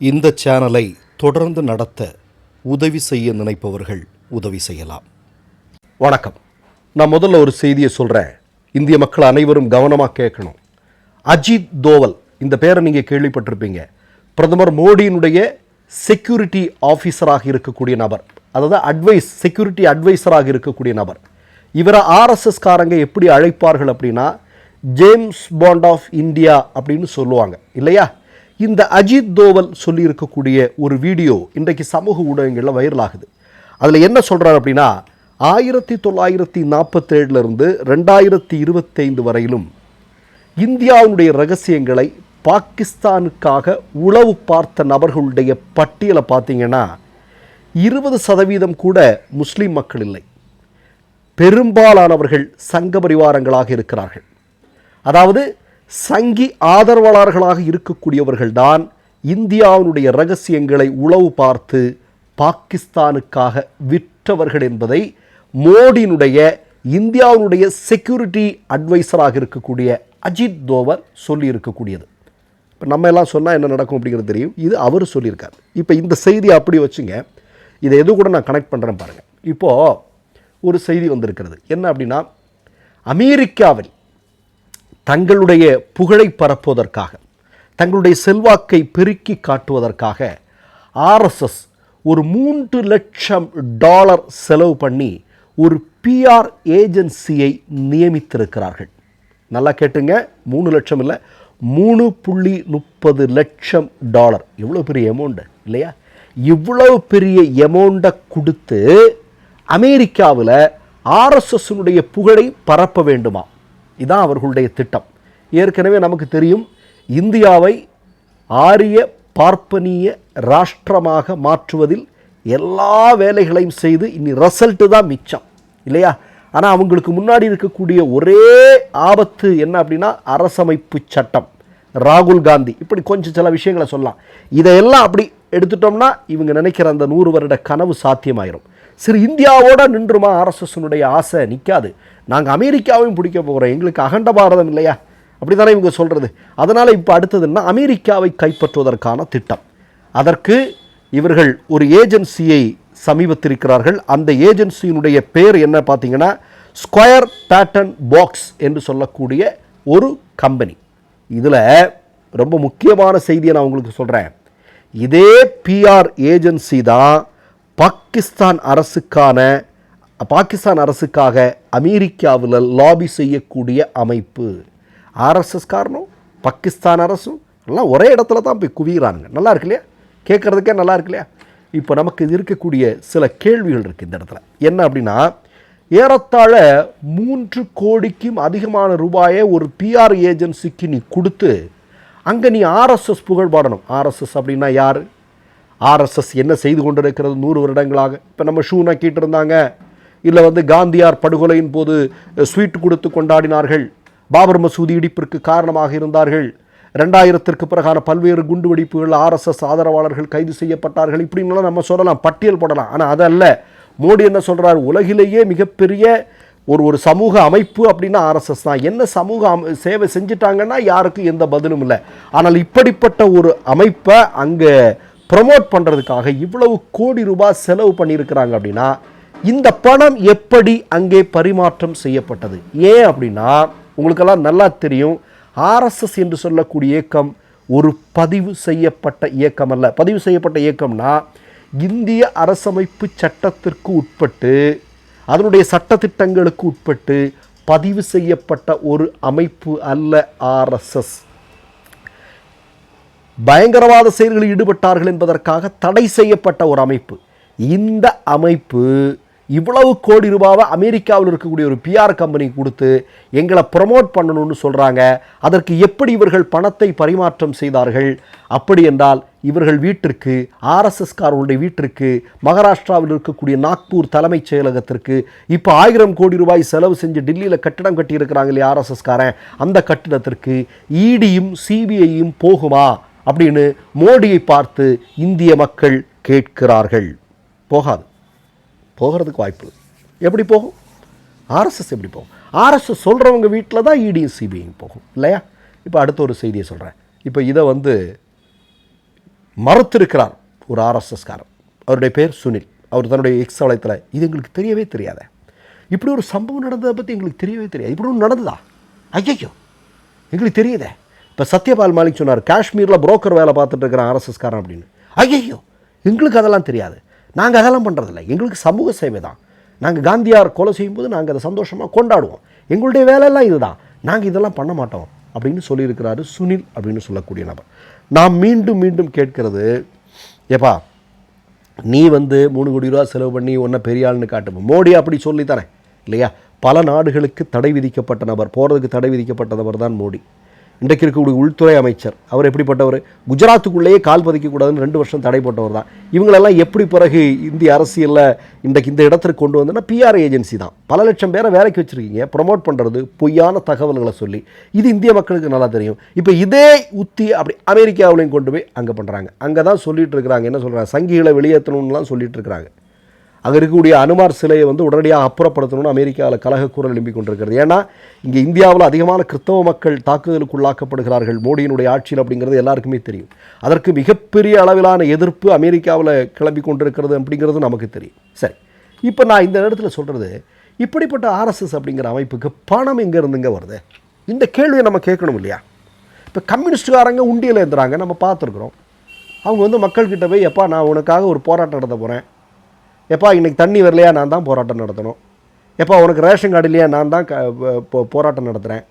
இந்த சேனலை தொடர்ந்து நடத்த உதவி செய்ய நினைப்பவர்கள் உதவி செய்யலாம். வணக்கம். நான் முதல்ல ஒரு செய்தியை சொல்கிறேன் இந்திய மக்கள் அனைவரும் கவனமாக கேட்கணும். அஜித் தோவல் இந்த பேரை நீங்கள் கேள்விப்பட்டிருப்பீங்க. பிரதமர் மோடியினுடைய செக்யூரிட்டி ஆஃபீஸராக இருக்கக்கூடிய நபர். அதாவது அட்வைஸ் செக்யூரிட்டி அட்வைஸராக இருக்கக்கூடிய நபர். இவரை ஆர்எஸ்எஸ் காரங்க எப்படி அழைப்பார்கள் அப்படின்னா ஜேம்ஸ் பாண்ட் ஆஃப் இந்தியா அப்படின்னு சொல்லுவாங்க. இல்லையா? இந்த அஜித் தோவல் சொல்லியிருக்கக்கூடிய ஒரு வீடியோ இன்றைக்கு சமூக ஊடகங்களில் வைரல் ஆகுது அதில் என்ன சொல்கிறார் அப்படின்னா ஆயிரத்தி தொள்ளாயிரத்தி நாற்பத்தேழுலேருந்து ரெண்டாயிரத்தி இருபத்தைந்து வரையிலும் இந்தியாவுடைய ரகசியங்களை பாகிஸ்தானுக்காக உளவு பார்த்த நபர்களுடைய பட்டியலை பார்த்தீங்கன்னா இருபது சதவீதம் கூட முஸ்லீம் மக்கள் இல்லை. பெரும்பாலானவர்கள் சங்க பரிவாரங்களாக இருக்கிறார்கள். அதாவது சங்கி ஆதரவாளர்களாக இருக்கக்கூடியவர்கள்தான் இந்தியாவினுடைய ரகசியங்களை உளவு பார்த்து பாகிஸ்தானுக்காக விற்றவர்கள் என்பதை மோடியினுடைய இந்தியாவினுடைய செக்யூரிட்டி அட்வைசராக இருக்கக்கூடிய அஜித் தோவர் சொல்லியிருக்கக்கூடியது. இப்போ நம்ம எல்லாம் சொன்னால் என்ன நடக்கும் அப்படிங்கிறது தெரியும். இது அவர் சொல்லியிருக்கார். இப்போ இந்த செய்தி அப்படி வச்சுங்க. இதை எது கூட நான் கனெக்ட் பண்ணுறேன் பாருங்கள் இப்போது ஒரு செய்தி வந்திருக்கிறது. என்ன அப்படின்னா அமெரிக்காவில் தங்களுடைய புகழை பரப்புவதற்காக தங்களுடைய செல்வாக்கை பெருக்கி காட்டுவதற்காக ஆர்எஸ்எஸ் ஒரு மூன்று லட்சம் டாலர் செலவு பண்ணி ஒரு பிஆர் ஏஜென்சியை நியமித்திருக்கிறார்கள். நல்லா கேட்டுங்க மூணு லட்சம் இல்லை மூணு புள்ளி முப்பது லட்சம் டாலர். எவ்வளோ பெரிய அமௌண்ட்டு இல்லையா? இவ்வளவு பெரிய எமௌண்ட்டை கொடுத்து அமெரிக்காவில் ஆர்எஸ்எஸ்னுடைய புகழை பரப்ப வேண்டுமா? இதான் அவர்களுடைய திட்டம். ஏற்கனவே நமக்கு தெரியும் இந்தியாவை ஆரிய பார்ப்பனிய ராஷ்டிரமாக மாற்றுவதில் எல்லா வேலைகளையும் செய்து இனி ரிசல்ட்டு தான் மிச்சம் இல்லையா? ஆனால் அவங்களுக்கு முன்னாடி இருக்கக்கூடிய ஒரே ஆபத்து என்ன அப்படின்னா அரசமைப்பு சட்டம். ராகுல் காந்தி. இப்படி கொஞ்சம் சில விஷயங்களை சொல்லலாம். இதையெல்லாம் அப்படி எடுத்துட்டோம்னா இவங்க நினைக்கிற அந்த நூறு வருட கனவு சாத்தியமாயிரும். சிறு இந்தியாவோட நின்றுமா ஆர்எஸ்எஸ்னுடைய ஆசை நிற்காது நாங்கள் அமெரிக்காவையும் பிடிக்க போகிறோம் எங்களுக்கு அகண்ட பாரதம் இல்லையா? அப்படி தானே இவங்க சொல்கிறது அதனால் இப்போ அடுத்ததுன்னா அமெரிக்காவை கைப்பற்றுவதற்கான திட்டம். அதற்கு இவர்கள் ஒரு ஏஜென்சியை சமீபத்திருக்கிறார்கள். அந்த ஏஜென்சியினுடைய பேர் என்ன பார்த்தீங்கன்னா ஸ்கொயர் பேட்டர்ன் பாக்ஸ் என்று சொல்லக்கூடிய ஒரு கம்பெனி. இதில் ரொம்ப முக்கியமான செய்தியை நான் உங்களுக்கு சொல்கிறேன் இதே பிஆர் ஏஜென்சி தான் பாகிஸ்தான் அரசுக்கான பாகிஸ்தான் அரசுக்காக அமெரிக்காவில் லாபி செய்யக்கூடிய அமைப்பு. ஆர்எஸ்எஸ் காரணம் பாகிஸ்தான் அரசும் எல்லாம் ஒரே இடத்துல தான் போய் குவிகிறானுங்க நல்லா இருக்கு இல்லையா? கேட்குறதுக்கே நல்லா இருக்கு இல்லையா? இப்போ நமக்கு இது இருக்கக்கூடிய சில கேள்விகள் இருக்குது இந்த இடத்துல. என்ன அப்படின்னா ஏறத்தாழ மூன்று கோடிக்கும் அதிகமான ரூபாயை ஒரு பிஆர் ஏஜென்சிக்கு நீ கொடுத்து அங்கே நீ ஆர்எஸ்எஸ் புகழ் பாடணும். ஆர்எஸ்எஸ் அப்படின்னா யார்? ஆர்எஸ்எஸ் என்ன செய்து கொண்டிருக்கிறது நூறு வருடங்களாக? இப்போ நம்ம ஷூ நக்கிட்டு இருந்தாங்க இல்லை வந்து காந்தியார் படுகொலையின் போது ஸ்வீட் கொடுத்து கொண்டாடினார்கள். பாபர் மசூதி இடிப்பிற்கு காரணமாக இருந்தார்கள். ரெண்டாயிரத்திற்கு பிறகான பல்வேறு குண்டு வெடிப்புகள் ஆர்எஸ்எஸ் ஆதரவாளர்கள் கைது செய்யப்பட்டார்கள். இப்படின்லாம் நம்ம சொல்லலாம் பட்டியல் போடலாம். ஆனால் அதல்ல. மோடி என்ன சொல்கிறார் உலகிலேயே மிகப்பெரிய ஒரு ஒரு சமூக அமைப்பு அப்படின்னா ஆர்எஸ்எஸ் தான். என்ன சமூக அம சேவை செஞ்சிட்டாங்கன்னா யாருக்கும் எந்த பதிலும் இல்லை. ஆனால் இப்படிப்பட்ட ஒரு அமைப்பை அங்கே ப்ரொமோட் பண்ணுறதுக்காக இவ்வளவு கோடி ரூபாய் செலவு பண்ணியிருக்கிறாங்க அப்படின்னா இந்த பணம் எப்படி அங்கே பரிமாற்றம் செய்யப்பட்டது? ஏன் அப்படின்னா உங்களுக்கெல்லாம் நல்லா தெரியும் ஆர்எஸ்எஸ் என்று சொல்லக்கூடிய இயக்கம் ஒரு பதிவு செய்யப்பட்ட இயக்கம் அல்ல. பதிவு செய்யப்பட்ட இயக்கம்னா இந்திய அரசமைப்பு சட்டத்திற்கு உட்பட்டு அதனுடைய சட்டத்திட்டங்களுக்கு உட்பட்டு பதிவு செய்யப்பட்ட ஒரு அமைப்பு அல்ல ஆர்எஸ்எஸ். பயங்கரவாத செயல்களில் ஈடுபட்டார்கள் என்பதற்காக தடை செய்யப்பட்ட ஒரு அமைப்பு. இந்த அமைப்பு இவ்வளவு கோடி ரூபாவை அமெரிக்காவில் இருக்கக்கூடிய ஒரு பிஆர் கம்பெனி கொடுத்து எங்களை ப்ரமோட் பண்ணணும்னு சொல்கிறாங்க அதற்கு எப்படி இவர்கள் பணத்தை பரிமாற்றம் செய்தார்கள்? அப்படி என்றால் இவர்கள் வீட்டிற்கு ஆர்எஸ்எஸ்காரர்களுடைய வீட்டிற்கு மகாராஷ்டிராவில் இருக்கக்கூடிய நாக்பூர் தலைமைச் செயலகத்திற்கு இப்போ ஆயிரம் கோடி ரூபாய் செலவு செஞ்சு டெல்லியில் கட்டிடம் கட்டியிருக்கிறாங்க இல்லையா ஆர்எஸ்எஸ்காரன் அந்த கட்டிடத்திற்கு இடியும் சிபிஐயும் போகுமா? அப்படின்னு மோடியை பார்த்து இந்திய மக்கள் கேட்கிறார்கள். போகாது. போகிறதுக்கு வாய்ப்பு எப்படி போகும்? ஆர்எஸ்எஸ் எப்படி போகும்? ஆர்எஸ்எஸ் சொல்கிறவங்க வீட்டில் தான் இடியும் சிபிஐயும் போகும் இல்லையா? இப்போ அடுத்த ஒரு செய்தியை சொல்கிறேன் இப்போ இதை வந்து மறுத்திருக்கிறார் ஒரு ஆர்எஸ்எஸ்காரர். அவருடைய பேர் சுனில். அவர் தன்னுடைய எக்ஸ் வளையத்தில் இது எங்களுக்கு தெரியவே தெரியாத. இப்படி ஒரு சம்பவம் நடந்ததை பற்றி எங்களுக்கு தெரியவே தெரியாது. இப்படி ஒன்று நடந்ததா? ஐயோ எங்களுக்கு தெரியுதே. இப்போ சத்யபால் மாலிக் சொன்னார் காஷ்மீரில் புரோக்கர் வேலை பார்த்துட்டு இருக்கிற ஆர்எஸ்எஸ்காரன் அப்படின்னு. ஐயோ எங்களுக்கு அதெல்லாம் தெரியாது. நாங்கள் அதெல்லாம் பண்ணுறதில்ல எங்களுக்கு சமூக சேவை தான். நாங்கள் காந்தியார் கொலை செய்யும்போது நாங்கள் அதை சந்தோஷமாக கொண்டாடுவோம். எங்களுடைய வேலையெல்லாம் இதுதான். நாங்கள் இதெல்லாம் பண்ண மாட்டோம் அப்படின்னு சொல்லியிருக்கிறாரு சுனில் அப்படின்னு சொல்லக்கூடிய நபர். நாம் மீண்டும் மீண்டும் கேட்கிறது ஏப்பா நீ வந்து மூணு கோடி ரூபா செலவு பண்ணி உன்னை பெரிய ஆள்னு காட்டு மோடி அப்படி சொல்லித்தரேன் இல்லையா? பல நாடுகளுக்கு தடை விதிக்கப்பட்ட நபர் போகிறதுக்கு தடை விதிக்கப்பட்ட நபர் தான் மோடி. இன்றைக்கு இருக்கக்கூடிய உள்துறை அமைச்சர் அவர் எப்படிப்பட்டவர்? குஜராத்துக்குள்ளேயே கால் பதிக்கக்கூடாதுன்னு ரெண்டு வருஷம் தடை போட்டவர் தான். இவங்களெல்லாம் எப்படி பிறகு இந்திய அரசியலில் இன்றைக்கு இந்த இடத்துக்கு கொண்டு வந்தோன்னா பிஆர் ஏஜென்சி தான். பல லட்சம் பேரை வேலைக்கு வச்சுருக்கீங்க ப்ரொமோட் பண்ணுறது பொய்யான தகவல்களை சொல்லி. இது இந்திய மக்களுக்கு நல்லா தெரியும். இப்போ இதே உத்தி அப்படி அமெரிக்காவிலையும் கொண்டு போய் அங்கே பண்ணுறாங்க அங்கே தான் சொல்லிட்டு இருக்கிறாங்க. என்ன சொல்கிறாங்க சங்கிகளை வெளியேற்றணும்லாம் சொல்லிட்டு இருக்கிறாங்க. அங்கே இருக்கக்கூடிய அனுமார் சிலையை வந்து உடனடியாக அப்புறப்படுத்தணும்னு அமெரிக்காவில் கலக குரல் எழும்பி கொண்டிருக்கிறது. ஏன்னா இங்கே இந்தியாவில் அதிகமான கிறிஸ்தவ மக்கள் தாக்குதலுக்கு உள்ளாக்கப்படுகிறார்கள் மோடியினுடைய ஆட்சியில் அப்படிங்கிறது எல்லாருக்குமே தெரியும். அதற்கு மிகப்பெரிய அளவிலான எதிர்ப்பு அமெரிக்காவில் கிளம்பி கொண்டிருக்கிறது அப்படிங்கிறது நமக்கு தெரியும். சரி இப்போ நான் இந்த இடத்துல சொல்கிறது இப்படிப்பட்ட ஆர்எஸ்எஸ் அப்படிங்கிற அமைப்புக்கு பணம் எங்கே இருந்துங்க வருது? இந்த கேள்வியை நம்ம கேட்கணும் இல்லையா? இப்போ கம்யூனிஸ்டுக்காரங்க உண்டியில் இருந்துறாங்க நம்ம பார்த்துருக்குறோம். அவங்க வந்து மக்கள்கிட்ட போய் எப்பா நான் உனக்காக ஒரு போராட்டம் நடத்த போகிறேன் எப்பா இன்றைக்கி தண்ணி வரலையா? நான் தான் போராட்டம் நடத்தணும். எப்பா உனக்கு ரேஷன் கார்டு இல்லையா? நான் தான் க- போ- போராட்டம் நடத்துகிறேன்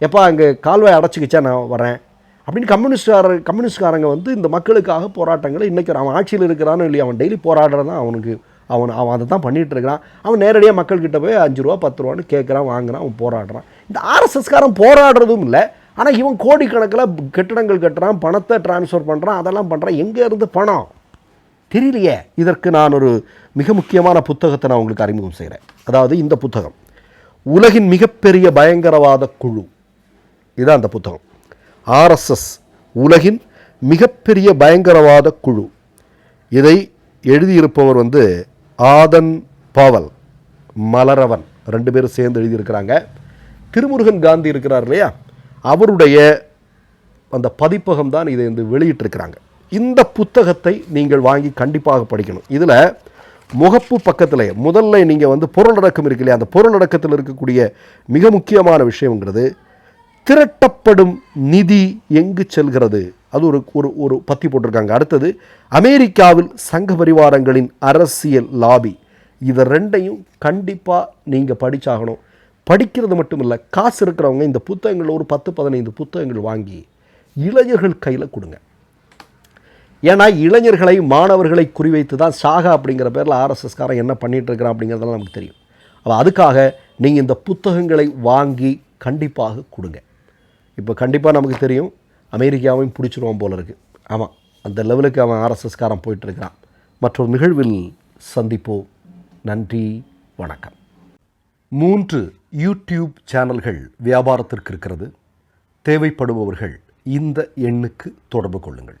எப்பா அங்கே கால்வாய் அடைச்சிக்கிச்சா? நான் வரேன். அப்படின்னு கம்யூனிஸ்டார கம்யூனிஸ்ட்காரங்க வந்து இந்த மக்களுக்காக போராட்டங்களை இன்றைக்கி அவன் ஆட்சியில் இருக்கிறானோ இல்லையா அவன் டெய்லி போராடுறது தான் அவனுக்கு அவன் அவன் அதை தான் பண்ணிகிட்டு இருக்கிறான். அவன் நேரடியாக மக்கள்கிட்ட போய் அஞ்சு ரூபா பத்து ரூபான்னு கேட்குறான் வாங்குறான் அவன் போராடுறான். இந்த ஆர்எஸ்எஸ்காரன் போராடுறதும் இல்லை. ஆனால் இவன் கோடிக்கணக்கில் கட்டிடங்கள் கட்டுறான் பணத்தை டிரான்ஸ்ஃபர் பண்ணுறான் அதெல்லாம் பண்ணுறான் எங்கே இருந்து பணம்? தெரியலையே. இதற்கு நான் ஒரு மிக முக்கியமான புத்தகத்தை நான் உங்களுக்கு அறிமுகம் செய்கிறேன். அதாவது இந்த புத்தகம். உலகின் மிகப்பெரிய பயங்கரவாத குழு. இதுதான் அந்த புத்தகம். ஆர்எஸ்எஸ் உலகின் மிகப்பெரிய பயங்கரவாத குழு. இதை எழுதியிருப்பவர் வந்து ஆதன் பாவல் மலரவன். ரெண்டு பேரும் சேர்ந்து எழுதியிருக்கிறாங்க. திருமுருகன் காந்தி இருக்கிறார் இல்லையா? அவருடைய அந்த பதிப்பகம் தான் இதை வந்து வெளியிட்டிருக்கிறாங்க. இந்த புத்தகத்தை நீங்கள் வாங்கி கண்டிப்பாக படிக்கணும். இதில் முகப்பு பக்கத்தில் முதல்ல நீங்கள் வந்து பொருளடக்கம் இருக்கு இல்லையா? அந்த பொருளடக்கத்தில் இருக்கக்கூடிய மிக முக்கியமான விஷயங்கிறது திரட்டப்படும் நிதி எங்கு செல்கிறது? அது ஒரு ஒரு ஒரு பத்தி போட்டிருக்காங்க. அடுத்தது அமெரிக்காவில் சங்க பரிவாரங்களின் அரசியல் லாபி. இதை ரெண்டையும் கண்டிப்பாக நீங்கள் படித்தாகணும் படிக்கிறது மட்டும் இல்லை காசு இருக்கிறவங்க இந்த புத்தகங்கள் ஒரு பத்து பதினைந்து புத்தகங்கள் வாங்கி இளைஞர்கள் கையில் கொடுங்க. ஏன்னா இளைஞர்களை மாணவர்களை குறிவைத்து தான் சாகா அப்படிங்கிற பேரில் ஆர்எஸ்எஸ்காரன் என்ன பண்ணிகிட்டு இருக்கிறான் அப்படிங்கிறதெல்லாம் நமக்கு தெரியும். அப்போ அதுக்காக நீங்கள் இந்த புத்தகங்களை வாங்கி கண்டிப்பாக கொடுங்க. இப்போ கண்டிப்பாக நமக்கு தெரியும் அமெரிக்காவையும் பிடிச்சிருவான் போல இருக்குது ஆமாம் அந்த லெவலுக்கு அவன் ஆர்எஸ்எஸ்காரன் போயிட்டுருக்கிறான் மற்றொரு நிகழ்வில் சந்திப்போம். நன்றி வணக்கம். மூன்று யூடியூப் சேனல்கள் வியாபாரத்திற்கு இருக்கிறது. தேவைப்படுபவர்கள் இந்த எண்ணுக்கு தொடர்பு கொள்ளுங்கள்.